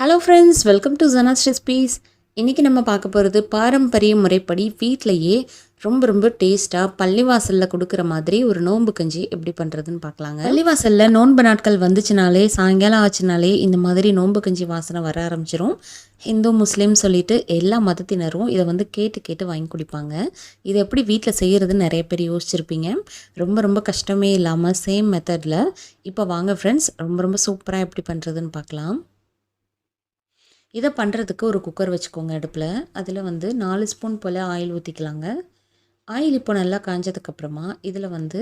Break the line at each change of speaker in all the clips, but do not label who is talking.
Hello friends welcome to Jana's recipes இன்றைக்கி நம்ம பார்க்க போகிறது பாரம்பரிய முறைப்படி வீட்டிலையே ரொம்ப ரொம்ப டேஸ்ட்டாக பள்ளிவாசலில் கொடுக்குற மாதிரி ஒரு நோன்பு கஞ்சி எப்படி பண்ணுறதுன்னு பார்க்கலாங்க. பள்ளிவாசலில் நோன்பு நாட்கள் வந்துச்சுனாலே சாயங்காலம் ஆச்சுனாலே இந்த மாதிரி நோன்பு கஞ்சி வாசனை வர ஆரம்பிச்சிரும். ஹிந்து முஸ்லீம் சொல்லிட்டு எல்லா மதத்தினரும் இதை வந்து கேட்டு கேட்டு வாங்கி குடிப்பாங்க. இதை எப்படி வீட்டில் செய்கிறதுன்னு நிறைய பேர் யோசிச்சிருப்பீங்க. ரொம்ப ரொம்ப கஷ்டமே இல்லாமல் சேம் மெத்தடில் இப்போ வாங்க ஃப்ரெண்ட்ஸ் ரொம்ப ரொம்ப சூப்பராக எப்படி பண்ணுறதுன்னு பார்க்கலாம். இதை பண்ணுறதுக்கு ஒரு குக்கர் வச்சுக்கோங்க அடுப்பில். அதில் வந்து நாலு ஸ்பூன் போல் ஆயில் ஊற்றிக்கலாங்க ஆயில் இப்போ நல்லா காஞ்சதுக்கப்புறமா இதில் வந்து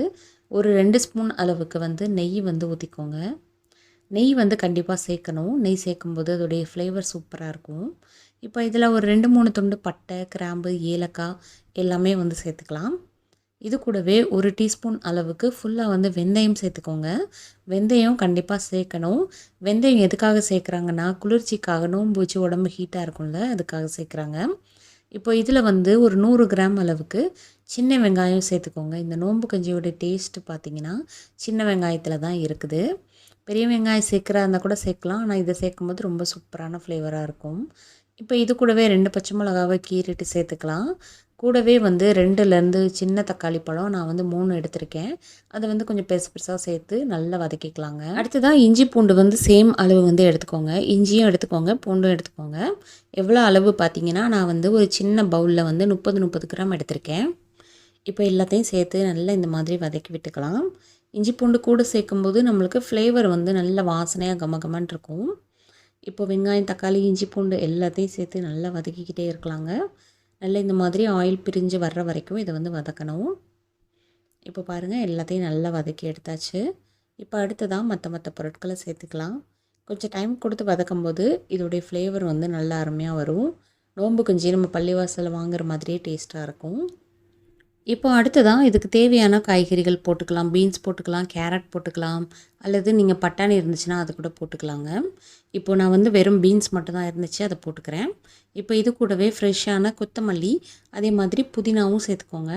ஒரு ரெண்டு ஸ்பூன் அளவுக்கு வந்து நெய் வந்து ஊற்றிக்கோங்க நெய் வந்து கண்டிப்பாக சேர்க்கணும். நெய் சேர்க்கும்போது அதோடைய ஃப்ளேவர் சூப்பராக இருக்கும். இப்போ இதில் ஒரு ரெண்டு மூணு துண்டு பட்டை கிராம்பு ஏலக்காய் எல்லாமே வந்து சேர்த்துக்கலாம். இது கூடவே ஒரு டீஸ்பூன் அளவுக்கு ஃபுல்லாக வந்து வெந்தயம் சேர்த்துக்கோங்க. வெந்தயம் கண்டிப்பாக சேர்க்கணும். வெந்தயம் எதுக்காக சேர்க்குறாங்கன்னா குளிர்ச்சிக்காக நோம்பு உடம்பு ஹீட்டாக இருக்கும்ல அதுக்காக சேர்க்குறாங்க. இப்போ இதில் வந்து ஒரு நூறு கிராம் அளவுக்கு சின்ன வெங்காயம் சேர்த்துக்கோங்க. இந்த நோம்பு கஞ்சியோட டேஸ்ட்டு பார்த்தீங்கன்னா சின்ன வெங்காயத்தில் தான் இருக்குது. பெரிய வெங்காயம் சேர்க்குறா இருந்தால் கூட சேர்க்கலாம். ஆனால் இதை சேர்க்கும் போது ரொம்ப சூப்பரான ஃப்ளேவராக இருக்கும். இப்போ இது கூடவே ரெண்டு பச்சை மிளகாவை கீறிட்டு சேர்த்துக்கலாம். கூடவே வந்து ரெண்டுலேருந்து சின்ன தக்காளி பழம் நான் வந்து மூணு எடுத்திருக்கேன். அதை வந்து கொஞ்சம் பெருசு பெருசாக சேர்த்து நல்லா வதக்கிக்கலாங்க. அடுத்ததான் இஞ்சி பூண்டு வந்து சேம் அளவு வந்து எடுத்துக்கோங்க. இஞ்சியும் எடுத்துக்கோங்க பூண்டும் எடுத்துக்கோங்க. எவ்வளோ அளவு பார்த்தீங்கன்னா நான் வந்து ஒரு சின்ன பவுலில் வந்து முப்பது முப்பது கிராம் எடுத்திருக்கேன். இப்போ எல்லாத்தையும் சேர்த்து நல்லா இந்த மாதிரி வதக்கி விட்டுக்கலாம். இஞ்சி பூண்டு கூட சேர்க்கும்போது நம்மளுக்கு ஃப்ளேவர் வந்து நல்ல வாசனையாக கம கமன் இருக்கும். இப்போ வெங்காயம் தக்காளி இஞ்சி பூண்டு எல்லாத்தையும் சேர்த்து நல்லா வதக்கிக்கிட்டே இருக்கலாங்க. நல்லா இந்த மாதிரி ஆயில் பிரிஞ்சு வர்ற வரைக்கும் இதை வந்து வதக்கணும். இப்போ பாருங்கள் எல்லாத்தையும் நல்லா வதக்கி எடுத்தாச்சு. இப்போ அடுத்ததாக மற்ற மற்ற பொருட்களை சேர்த்துக்கலாம். கொஞ்சம் டைம் கொடுத்து வதக்கும் போது இதோடைய ஃப்ளேவர் வந்து நல்லா அருமையாக வரும். நோம்பு கஞ்சி நம்ம பள்ளிவாசலில் வாங்குற மாதிரியே டேஸ்ட்டாக இருக்கும். இப்போ அடுத்ததான் இதுக்கு தேவையான காய்கறிகள் போட்டுக்கலாம் பீன்ஸ் போட்டுக்கலாம் கேரட் போட்டுக்கலாம் அல்லது நீங்கள் பட்டாணி இருந்துச்சுன்னா அது கூட போட்டுக்கலாங்க. இப்போ நான் வந்து வெறும் பீன்ஸ் மட்டும்தான் இருந்துச்சு அதை போட்டுக்கிறேன். இப்போ இது கூடவே ஃப்ரெஷ்ஷான கொத்தமல்லி அதே மாதிரி புதினாவும் சேர்த்துக்கோங்க.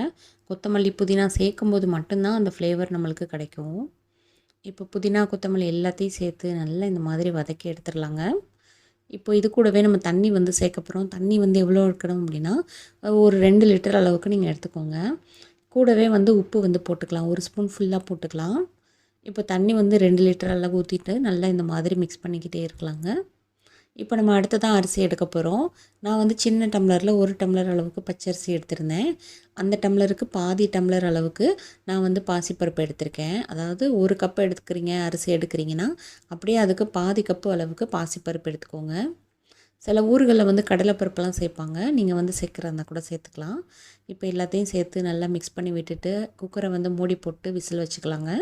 கொத்தமல்லி புதினா சேர்க்கும் போது மட்டும்தான் அந்த ஃப்ளேவர் நம்மளுக்கு கிடைக்கும். இப்போ புதினா கொத்தமல்லி எல்லாத்தையும் சேர்த்து நல்லா இந்த மாதிரி வதக்கி எடுத்துடலாங்க. இப்போ இது கூடவே நம்ம தண்ணி வந்து சேர்க்க போகிறோம் தண்ணி வந்து எவ்வளோ இருக்கணும் அப்படின்னா ஒரு ரெண்டு லிட்டர் அளவுக்கு நீங்கள் எடுத்துக்கோங்க. கூடவே வந்து உப்பு வந்து போட்டுக்கலாம். ஒரு ஸ்பூன் ஃபுல்லாக போட்டுக்கலாம். இப்போ தண்ணி வந்து ரெண்டு லிட்டர் அளவு ஊற்றிட்டு நல்லா இந்த மாதிரி மிக்ஸ் பண்ணிக்கிட்டே இருக்கலாங்க. இப்போ நம்ம அடுத்து தான் அரிசி எடுக்க போகிறோம் நான் வந்து சின்ன டம்ளரில் ஒரு டம்ளர் அளவுக்கு பச்சரிசி எடுத்திருந்தேன். அந்த டம்ளருக்கு பாதி டம்ளர் அளவுக்கு நான் வந்து பாசிப்பருப்பு எடுத்திருக்கேன். அதாவது ஒரு கப் எடுத்துக்கிறீங்க அரிசி எடுக்கிறீங்கன்னா அப்படியே அதுக்கு பாதி கப்பு அளவுக்கு பாசிப்பருப்பு எடுத்துக்கோங்க. சில ஊர்களில் வந்து கடலைப்பருப்புலாம் சேர்ப்பாங்க. நீங்கள் வந்து சேர்க்குறா இருந்தால் கூட சேர்த்துக்கலாம். இப்போ எல்லாத்தையும் சேர்த்து நல்லா மிக்ஸ் பண்ணி விட்டுட்டு குக்கரை வந்து மூடி போட்டு விசில் வச்சுக்கலாங்க.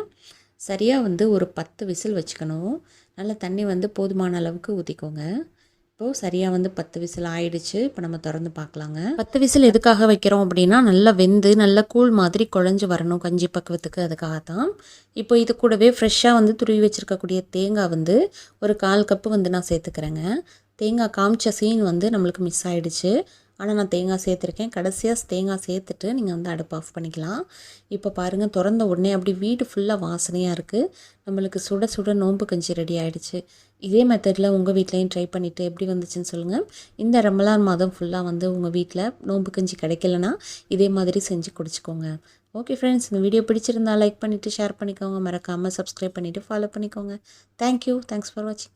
சரியாக வந்து ஒரு பத்து விசில் வச்சுக்கணும். நல்லா தண்ணி வந்து போதுமான அளவுக்கு ஊற்றிக்கோங்க இப்போது சரியாக வந்து பத்து விசில் ஆயிடுச்சு. இப்போ நம்ம திறந்து பார்க்கலாங்க. பத்து விசில் எதுக்காக வைக்கிறோம் அப்படின்னா நல்லா வெந்து நல்லா கூழ் மாதிரி குழஞ்சி வரணும் கஞ்சி பக்குவத்துக்கு. அதுக்காக தான் இப்போ இது கூடவே ஃப்ரெஷ்ஷாக வந்து துருவி வச்சுருக்கக்கூடிய தேங்காய் வந்து ஒரு கால் கப்பு வந்து நான் சேர்த்துக்கிறேங்க. தேங்காய் காமிச்ச சீன் வந்து நம்மளுக்கு மிஸ் ஆகிடுச்சு ஆனால் நான் தேங்காய் சேர்த்துருக்கேன். கடைசியாக தேங்காய் சேர்த்துட்டு நீங்கள் வந்து அடுப்பு ஆஃப் பண்ணிக்கலாம். இப்போ பாருங்கள் திறந்த உடனே அப்படி வீடு ஃபுல்லாக வாசனையாக இருக்குது நம்மளுக்கு சுட சுட நோன்பு கஞ்சி ரெடி ஆகிடுச்சு இதே மெத்தடில் உங்கள் வீட்லேயும் ட்ரை பண்ணிவிட்டு எப்படி வந்துச்சுன்னு சொல்லுங்கள் இந்த ரமலான் மாதம் ஃபுல்லாக வந்து உங்கள் வீட்டில் நோன்பு கஞ்சி கிடைக்கலனா இதே மாதிரி செஞ்சு குடிச்சிக்கோங்க. ஓகே ஃப்ரெண்ட்ஸ் இந்த வீடியோ பிடிச்சிருந்தா லைக் பண்ணிவிட்டு ஷேர் பண்ணிக்கோங்க. மறக்காமல் சப்ஸ்கிரைப் பண்ணிவிட்டு ஃபாலோ பண்ணிக்கோங்க. தேங்க்யூ தேங்க்ஸ் ஃபார் வாட்சிங்